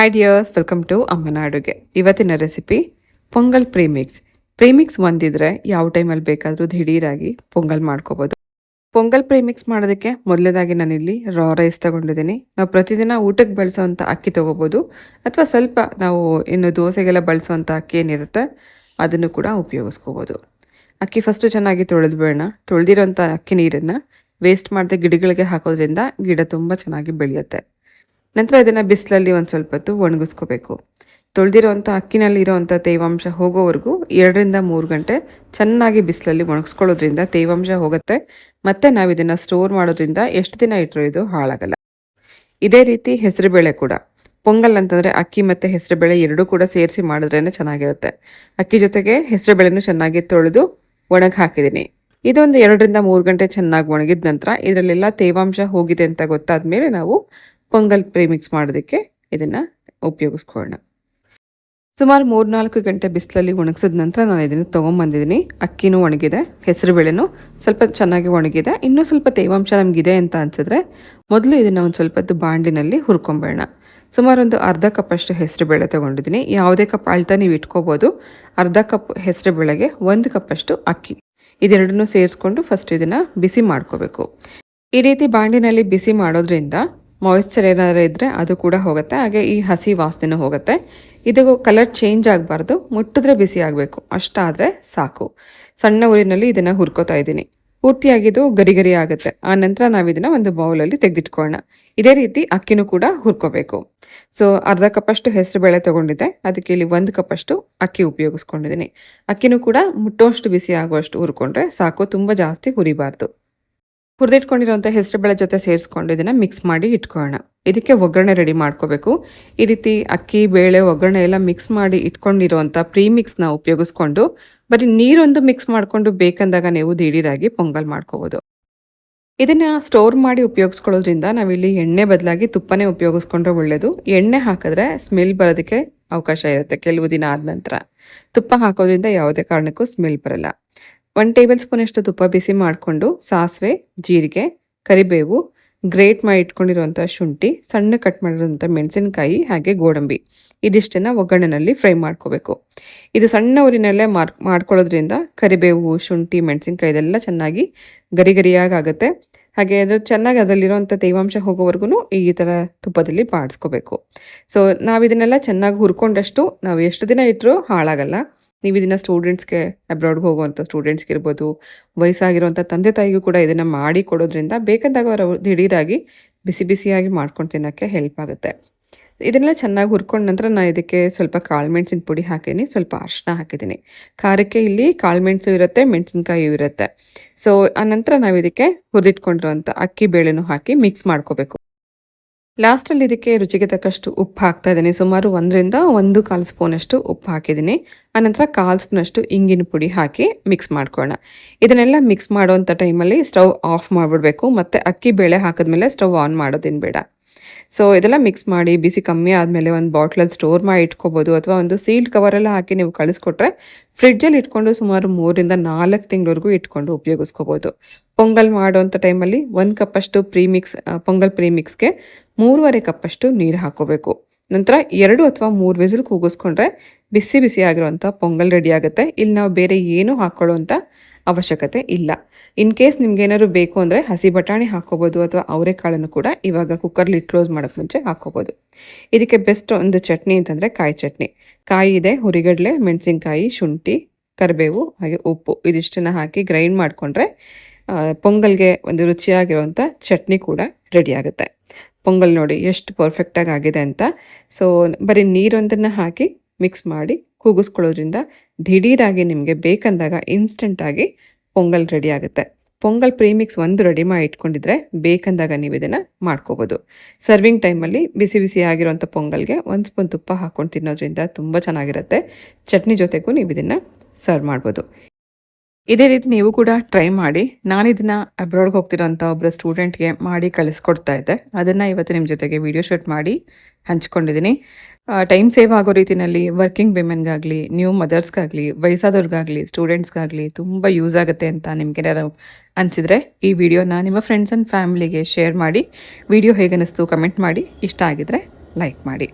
Hi dears welcome to ಅಮ್ಮನ ಅಡುಗೆ ಇವತ್ತಿನ ರೆಸಿಪಿ ಪೊಂಗಲ್ ಪ್ರೀಮಿಕ್ಸ್ ಪ್ರೀಮಿಕ್ಸ್ ಒಂದಿದ್ರೆ ಯಾವ ಟೈಮಲ್ಲಿ ಬೇಕಾದರೂ ದಿಢೀರಾಗಿ ಪೊಂಗಲ್ ಮಾಡ್ಕೋಬೋದು ಪೊಂಗಲ್ ಪ್ರೀಮಿಕ್ಸ್ ಮಾಡೋದಕ್ಕೆ ಮೊದಲನೇದಾಗಿ ನಾನಿಲ್ಲಿ ರಾ ರೈಸ್ ತಗೊಂಡಿದ್ದೀನಿ ನಾವು ಪ್ರತಿದಿನ ಊಟಕ್ಕೆ ಬಳಸೋವಂಥ ಅಕ್ಕಿ ತೊಗೋಬೋದು ಅಥವಾ ಸ್ವಲ್ಪ ನಾವು ಇನ್ನು ದೋಸೆಗೆಲ್ಲ ಬಳಸೋವಂಥ ಅಕ್ಕಿ ಏನಿರುತ್ತೆ ಅದನ್ನು ಕೂಡ ಉಪಯೋಗಿಸ್ಕೋಬೋದು ಅಕ್ಕಿ ಫಸ್ಟು ಚೆನ್ನಾಗಿ ತೊಳೆದು ಬೇಡ ತೊಳೆದಿರೋಂಥ ಅಕ್ಕಿ ನೀರನ್ನು ವೇಸ್ಟ್ ಮಾಡದೆ ಗಿಡಗಳಿಗೆ ಹಾಕೋದ್ರಿಂದ ಗಿಡ ತುಂಬ ಚೆನ್ನಾಗಿ ಬೆಳೆಯುತ್ತೆ. ನಂತರ ಇದನ್ನು ಬಿಸಿಲಲ್ಲಿ ಒಂದು ಸ್ವಲ್ಪ ಹೊತ್ತು ಒಣಗಿಸ್ಕೋಬೇಕು. ತೊಳೆದಿರೋವಂಥ ಅಕ್ಕಿನಲ್ಲಿ ಇರೋವಂಥ ತೇವಾಂಶ ಹೋಗೋವರೆಗೂ ಎರಡರಿಂದ ಮೂರು ಗಂಟೆ ಚೆನ್ನಾಗಿ ಬಿಸಿಲಲ್ಲಿ ಒಣಗಿಸ್ಕೊಳ್ಳೋದ್ರಿಂದ ತೇವಾಂಶ ಹೋಗುತ್ತೆ. ಮತ್ತು ನಾವು ಇದನ್ನು ಸ್ಟೋರ್ ಮಾಡೋದ್ರಿಂದ ಎಷ್ಟು ದಿನ ಇಟ್ಟರೂ ಇದು ಹಾಳಾಗಲ್ಲ. ಇದೇ ರೀತಿ ಹೆಸರುಬೇಳೆ ಕೂಡ. ಪೊಂಗಲ್ ಅಂತಂದರೆ ಅಕ್ಕಿ ಮತ್ತು ಹೆಸರುಬೇಳೆ ಎರಡೂ ಕೂಡ ಸೇರಿಸಿ ಮಾಡಿದ್ರೇ ಚೆನ್ನಾಗಿರುತ್ತೆ. ಅಕ್ಕಿ ಜೊತೆಗೆ ಹೆಸರುಬೇಳೆನೂ ಚೆನ್ನಾಗಿ ತೊಳೆದು ಒಣಗಿ ಹಾಕಿದ್ದೀನಿ ಇದೊಂದು ಎರಡರಿಂದ ಮೂರು ಗಂಟೆ ಚೆನ್ನಾಗಿ ಒಣಗಿದ ನಂತರ ಇದರಲ್ಲೆಲ್ಲ ತೇವಾಂಶ ಹೋಗಿದೆ ಅಂತ ಗೊತ್ತಾದ ಮೇಲೆ ನಾವು ಪೊಂಗಲ್ ಪ್ರೀಮಿಕ್ಸ್ ಮಾಡೋದಕ್ಕೆ ಇದನ್ನು ಉಪಯೋಗಿಸ್ಕೊಳ್ಳೋಣ. ಸುಮಾರು ಮೂರ್ನಾಲ್ಕು ಗಂಟೆ ಬಿಸಿಲಲ್ಲಿ ಒಣಗಿಸಿದ ನಂತರ ನಾನು ಇದನ್ನು ತೊಗೊಂಬಂದಿದ್ದೀನಿ. ಅಕ್ಕಿನೂ ಒಣಗಿದೆ, ಹೆಸರು ಬೇಳೆನೂ ಸ್ವಲ್ಪ ಚೆನ್ನಾಗಿ ಒಣಗಿದೆ. ಇನ್ನೂ ಸ್ವಲ್ಪ ತೇವಾಂಶ ನಮಗಿದೆ ಅಂತ ಅನಿಸಿದ್ರೆ ಮೊದಲು ಇದನ್ನು ಒಂದು ಸ್ವಲ್ಪ ಬಾಂಡಿನಲ್ಲಿ ಹುರ್ಕೊಂಬೇಡ ಸುಮಾರು ಒಂದು ಅರ್ಧ ಕಪ್ಪಷ್ಟು ಹೆಸರು ಬೇಳೆ ತೊಗೊಂಡಿದ್ದೀನಿ. ಯಾವುದೇ ಕಪ್ ಅಳ್ತಾ ನೀವು ಇಟ್ಕೋಬೋದು. ಅರ್ಧ ಕಪ್ ಹೆಸರು ಬೇಳೆಗೆ ಒಂದು ಕಪ್ಪಷ್ಟು ಅಕ್ಕಿ. ಇದೆರಡನ್ನೂ ಸೇರಿಸ್ಕೊಂಡು ಫಸ್ಟ್ ಇದನ್ನು ಬಿಸಿ ಮಾಡ್ಕೋಬೇಕು. ಈ ರೀತಿ ಬಾಂಡಿನಲ್ಲಿ ಬಿಸಿ ಮಾಡೋದ್ರಿಂದ ಮಾಯಿಶ್ಚರ್ ಏನಾದರೂ ಇದ್ದರೆ ಅದು ಕೂಡ ಹೋಗುತ್ತೆ. ಹಾಗೆ ಈ ಹಸಿ ವಾಸನೆನೂ ಹೋಗುತ್ತೆ. ಇದು ಕಲರ್ ಚೇಂಜ್ ಆಗಬಾರ್ದು. ಮುಟ್ಟಿದ್ರೆ ಬಿಸಿ ಆಗಬೇಕು. ಅಷ್ಟಾದರೆ ಸಾಕು. ಸಣ್ಣ ಊರಿನಲ್ಲಿ ಇದನ್ನು ಹುರ್ಕೋತಾ ಇದ್ದೀನಿ. ಪೂರ್ತಿಯಾಗಿದ್ದು ಗರಿ ಗರಿ ಆಗುತ್ತೆ. ಆ ನಂತರ ನಾವು ಇದನ್ನು ಒಂದು ಬೌಲಲ್ಲಿ ತೆಗೆದಿಟ್ಕೊಳ್ಳೋಣ. ಇದೇ ರೀತಿ ಅಕ್ಕಿನೂ ಕೂಡ ಹುರ್ಕೋಬೇಕು. ಸೊ ಅರ್ಧ ಕಪ್ಪಷ್ಟು ಹೆಸರು ಬೇಳೆ ತೊಗೊಂಡಿದ್ದೆ. ಅದಕ್ಕೆ ಇಲ್ಲಿ ಒಂದು ಕಪ್ಪಷ್ಟು ಅಕ್ಕಿ ಉಪಯೋಗಿಸ್ಕೊಂಡಿದ್ದೀನಿ. ಅಕ್ಕಿನೂ ಕೂಡ ಮುಟ್ಟೋಷ್ಟು ಬಿಸಿ ಆಗುವಷ್ಟು ಹುರ್ಕೊಂಡ್ರೆ ಸಾಕು. ತುಂಬ ಜಾಸ್ತಿ ಹುರಿಬಾರ್ದು. ಹುರಿದಿಟ್ಕೊಂಡಿರೋಂಥ ಹೆಸರುಬೇಳೆ ಜೊತೆ ಸೇರಿಸ್ಕೊಂಡು ಇದನ್ನು ಮಿಕ್ಸ್ ಮಾಡಿ ಇಟ್ಕೊಳ್ಳೋಣ. ಇದಕ್ಕೆ ಒಗ್ಗರಣೆ ರೆಡಿ ಮಾಡ್ಕೋಬೇಕು. ಈ ರೀತಿ ಅಕ್ಕಿ, ಬೇಳೆ, ಒಗ್ಗರಣೆ ಎಲ್ಲ ಮಿಕ್ಸ್ ಮಾಡಿ ಇಟ್ಕೊಂಡಿರುವಂಥ ಪ್ರೀ ಮಿಕ್ಸ್ನ ಉಪಯೋಗಿಸ್ಕೊಂಡು ಬರೀ ನೀರೊಂದು ಮಿಕ್ಸ್ ಮಾಡಿಕೊಂಡು ಬೇಕಂದಾಗ ನೀವು ದಿಢೀರಾಗಿ ಪೊಂಗಲ್ ಮಾಡ್ಕೋಬೋದು. ಇದನ್ನು ಸ್ಟೋರ್ ಮಾಡಿ ಉಪಯೋಗಿಸ್ಕೊಳ್ಳೋದ್ರಿಂದ ನಾವಿಲ್ಲಿ ಎಣ್ಣೆ ಬದಲಾಗಿ ತುಪ್ಪನೇ ಉಪಯೋಗಿಸ್ಕೊಂಡ್ರೆ ಒಳ್ಳೆಯದು ಎಣ್ಣೆ ಹಾಕಿದ್ರೆ ಸ್ಮೆಲ್ ಬರೋದಕ್ಕೆ ಅವಕಾಶ ಇರುತ್ತೆ. ಕೆಲವು ದಿನ ಆದ ನಂತರ ತುಪ್ಪ ಹಾಕೋದ್ರಿಂದ ಯಾವುದೇ ಕಾರಣಕ್ಕೂ ಸ್ಮೆಲ್ ಬರಲ್ಲ. ಒನ್ ಟೇಬಲ್ ಸ್ಪೂನಷ್ಟು ತುಪ್ಪ ಬಿಸಿ ಮಾಡಿಕೊಂಡು ಸಾಸಿವೆ, ಜೀರಿಗೆ, ಕರಿಬೇವು, ಗ್ರೇಟ್ ಮಾಡಿ ಇಟ್ಕೊಂಡಿರುವಂಥ ಶುಂಠಿ, ಸಣ್ಣ ಕಟ್ ಮಾಡಿರುವಂಥ ಮೆಣಸಿನಕಾಯಿ ಹಾಗೆ ಗೋಡಂಬಿ. ಇದಿಷ್ಟನ್ನು ಒಗ್ಗರಣೆನಲ್ಲಿ ಫ್ರೈ ಮಾಡ್ಕೋಬೇಕು. ಇದು ಸಣ್ಣ ಊರಿನಲ್ಲೇ ಮಾರ್ಕ್ ಮಾಡ್ಕೊಳ್ಳೋದ್ರಿಂದ ಕರಿಬೇವು, ಶುಂಠಿ, ಮೆಣಸಿನಕಾಯಿ ಇದೆಲ್ಲ ಚೆನ್ನಾಗಿ ಗರಿ ಹಾಗೆ ಅದು ಚೆನ್ನಾಗಿ ಅದರಲ್ಲಿರುವಂಥ ತೇವಾಂಶ ಹೋಗೋವರೆಗೂ ಈ ಥರ ತುಪ್ಪದಲ್ಲಿ ಬಾಡಿಸ್ಕೋಬೇಕು. ಸೊ ನಾವು ಇದನ್ನೆಲ್ಲ ಚೆನ್ನಾಗಿ ಹುರ್ಕೊಂಡಷ್ಟು ನಾವು ಎಷ್ಟು ದಿನ ಇಟ್ಟರೂ ಹಾಳಾಗಲ್ಲ. ನೀವು ಇದನ್ನು ಸ್ಟೂಡೆಂಟ್ಸ್ಗೆ ಅಬ್ರಾಡ್ಗೆ ಹೋಗುವಂಥ ಸ್ಟೂಡೆಂಟ್ಸ್ಗೆ ಇರ್ಬೋದು ವಯಸ್ಸಾಗಿರುವಂಥ ತಂದೆ ತಾಯಿಗೂ ಕೂಡ ಇದನ್ನು ಮಾಡಿ ಕೊಡೋದ್ರಿಂದ ಬೇಕಾದಾಗ ಅವರು ದಿಢೀರಾಗಿ ಬಿಸಿ ಬಿಸಿಯಾಗಿ ಮಾಡ್ಕೊಂಡು ತಿನ್ನೋಕ್ಕೆ ಹೆಲ್ಪ್ ಆಗುತ್ತೆ. ಇದನ್ನೆಲ್ಲ ಚೆನ್ನಾಗಿ ಹುರ್ಕೊಂಡ ನಂತರ ನಾನು ಇದಕ್ಕೆ ಸ್ವಲ್ಪ ಕಾಳು ಮೆಣಸಿನ ಪುಡಿ ಹಾಕಿದ್ದೀನಿ ಸ್ವಲ್ಪ ಅರ್ಶಿನ ಹಾಕಿದ್ದೀನಿ ಖಾರಕ್ಕೆ ಇಲ್ಲಿ ಕಾಳು ಮೆಣಸು ಇರುತ್ತೆ, ಮೆಣಸಿನ್ಕಾಯಿ ಇರುತ್ತೆ. ಸೊ ನಂತರ ನಾವು ಇದಕ್ಕೆ ಹುರಿದಿಟ್ಕೊಂಡಿರುವಂಥ ಅಕ್ಕಿ ಬೇಳೆನೂ ಹಾಕಿ ಮಿಕ್ಸ್ ಮಾಡ್ಕೋಬೇಕು. ಲಾಸ್ಟಲ್ಲಿ ಇದಕ್ಕೆ ರುಚಿಗೆ ತಕ್ಕಷ್ಟು ಉಪ್ಪು ಹಾಕ್ತಾ ಇದ್ದೀನಿ. ಸುಮಾರು ಒಂದರಿಂದ ಒಂದು ಕಾಲು ಸ್ಪೂನಷ್ಟು ಉಪ್ಪು ಹಾಕಿದ್ದೀನಿ. ಆನಂತರ ಕಾಲು ಸ್ಪೂನಷ್ಟು ಇಂಗಿನ ಪುಡಿ ಹಾಕಿ ಮಿಕ್ಸ್ ಮಾಡ್ಕೊಳ್ಳೋಣ. ಇದನ್ನೆಲ್ಲ ಮಿಕ್ಸ್ ಮಾಡೋವಂಥ ಟೈಮಲ್ಲಿ ಸ್ಟವ್ ಆಫ್ ಮಾಡಿಬಿಡ್ಬೇಕು. ಮತ್ತು ಅಕ್ಕಿ ಬೇಳೆ ಹಾಕಿದ್ಮೇಲೆ ಸ್ಟವ್ ಆನ್ ಮಾಡೋದೇನು ಬೇಡ ಸೊ ಇದೆಲ್ಲ ಮಿಕ್ಸ್ ಮಾಡಿ ಬಿಸಿ ಕಮ್ಮಿ ಆದಮೇಲೆ ಒಂದು ಬಾಟ್ಲಲ್ಲಿ ಸ್ಟೋರ್ ಮಾಡಿ ಇಟ್ಕೋಬೋದು. ಅಥವಾ ಒಂದು ಸೀಲ್ಡ್ ಕವರೆಲ್ಲ ಹಾಕಿ ನೀವು ಕಳಿಸ್ಕೊಟ್ರೆ ಫ್ರಿಡ್ಜಲ್ಲಿ ಇಟ್ಕೊಂಡು ಸುಮಾರು ಮೂರಿಂದ ನಾಲ್ಕು ತಿಂಗಳವರೆಗೂ ಇಟ್ಕೊಂಡು ಉಪಯೋಗಿಸ್ಕೋಬೋದು. ಪೊಂಗಲ್ ಮಾಡೋವಂಥ ಟೈಮಲ್ಲಿ ಒಂದು ಕಪ್ಪಷ್ಟು ಪ್ರೀಮಿಕ್ಸ್ ಪೊಂಗಲ್ ಪ್ರೀಮಿಕ್ಸ್ಗೆ ಮೂರುವರೆ ಕಪ್ಪಷ್ಟು ನೀರು ಹಾಕೋಬೇಕು. ನಂತರ ಎರಡು ಅಥವಾ ಮೂರು ವಿಸಿಲ್ ಕೂಗಿಸ್ಕೊಂಡ್ರೆ ಬಿಸಿ ಬಿಸಿ ಆಗಿರುವಂಥ ಪೊಂಗಲ್ ರೆಡಿ ಆಗುತ್ತೆ. ಇಲ್ಲಿ ನಾವು ಬೇರೆ ಏನೂ ಹಾಕ್ಕೊಳ್ಳುವಂಥ ಅವಶ್ಯಕತೆ ಇಲ್ಲ. ಇನ್ ಕೇಸ್ ನಿಮ್ಗೆ ಏನಾದ್ರು ಬೇಕು ಅಂದರೆ ಹಸಿ ಬಟಾಣಿ ಹಾಕೋಬೋದು ಅಥವಾ ಅವರೆಕಾಳನ್ನು ಕೂಡ ಇವಾಗ ಕುಕ್ಕರ್ಲಿ ಕ್ಲೋಸ್ ಮಾಡೋಕ್ಕೆ ಮುಂಚೆ ಹಾಕೋಬೋದು. ಇದಕ್ಕೆ ಬೆಸ್ಟ್ ಒಂದು ಚಟ್ನಿ ಅಂತಂದರೆ ಕಾಯಿ ಚಟ್ನಿ. ಕಾಯಿ ಇದೆ, ಹುರಿಗಡಲೆ, ಮೆಣಸಿನ್ಕಾಯಿ, ಶುಂಠಿ, ಕರಿಬೇವು, ಹಾಗೆ ಉಪ್ಪು. ಇದಿಷ್ಟನ್ನು ಹಾಕಿ ಗ್ರೈಂಡ್ ಮಾಡಿಕೊಂಡ್ರೆ ಪೊಂಗಲ್ಗೆ ಒಂದು ರುಚಿಯಾಗಿರುವಂಥ ಚಟ್ನಿ ಕೂಡ ರೆಡಿ ಆಗುತ್ತೆ. ಪೊಂಗಲ್ ನೋಡಿ ಎಷ್ಟು ಪರ್ಫೆಕ್ಟಾಗಿ ಆಗಿದೆ ಅಂತ. ಸೊ ಬರೀ ನೀರೊಂದನ್ನು ಹಾಕಿ ಮಿಕ್ಸ್ ಮಾಡಿ ಕೂಗಿಸ್ಕೊಳ್ಳೋದ್ರಿಂದ ದಿಢೀರಾಗಿ ನಿಮಗೆ ಬೇಕಂದಾಗ ಇನ್ಸ್ಟೆಂಟಾಗಿ ಪೊಂಗಲ್ ರೆಡಿ ಆಗುತ್ತೆ. ಪೊಂಗಲ್ ಪ್ರೀಮಿಕ್ಸ್ ಒಂದು ರೆಡಿ ಮಾಡಿ ಇಟ್ಕೊಂಡಿದ್ರೆ ಬೇಕಂದಾಗ ನೀವು ಇದನ್ನು ಮಾಡ್ಕೋಬೋದು. ಸರ್ವಿಂಗ್ ಟೈಮಲ್ಲಿ ಬಿಸಿ ಬಿಸಿ ಆಗಿರುವಂಥ ಪೊಂಗಲ್ಗೆ ಒಂದು ಸ್ಪೂನ್ ತುಪ್ಪ ಹಾಕ್ಕೊಂಡು ತಿನ್ನೋದ್ರಿಂದ ತುಂಬ ಚೆನ್ನಾಗಿರುತ್ತೆ. ಚಟ್ನಿ ಜೊತೆಗೂ ನೀವು ಇದನ್ನು ಸರ್ವ್ ಮಾಡ್ಬೋದು. ಇದೇ ರೀತಿ ನೀವು ಕೂಡ ಟ್ರೈ ಮಾಡಿ. ನಾನು ಇದನ್ನ ಅಬ್ರಾಡ್ಗೆ ಹೋಗ್ತಿರೋಂಥ ಒಬ್ಬರು ಸ್ಟೂಡೆಂಟ್ಗೆ ಮಾಡಿ ಕಳಿಸ್ಕೊಡ್ತಾ ಇದ್ದೆ. ಅದನ್ನು ಇವತ್ತು ನಿಮ್ಮ ಜೊತೆಗೆ ವಿಡಿಯೋ ಶೂಟ್ ಮಾಡಿ ಹಂಚ್ಕೊಂಡಿದ್ದೀನಿ ಟೈಮ್ ಸೇವ್ ಆಗೋ ರೀತಿಯಲ್ಲಿ ವರ್ಕಿಂಗ್ ವಿಮೆನ್ಗಾಗಲಿ ನ್ಯೂ ಮದರ್ಸ್ಗಾಗಲಿ ವಯಸ್ಸಾದವ್ರಿಗಾಗಲಿ ಸ್ಟೂಡೆಂಟ್ಸ್ಗಾಗಲಿ ತುಂಬ ಯೂಸ್ ಆಗುತ್ತೆ ಅಂತ ನಿಮಗೆ ಅನಿಸಿದ್ರೆ ಅನಿಸಿದರೆ ಈ ವಿಡಿಯೋನ ನಿಮ್ಮ ಫ್ರೆಂಡ್ಸ್ ಆ್ಯಂಡ್ ಫ್ಯಾಮಿಲಿಗೆ ಶೇರ್ ಮಾಡಿ. ವಿಡಿಯೋ ಹೇಗೆ ಅನ್ನಿಸ್ತು ಕಮೆಂಟ್ ಮಾಡಿ. ಇಷ್ಟ ಆಗಿದ್ರೆ ಲೈಕ್ ಮಾಡಿ.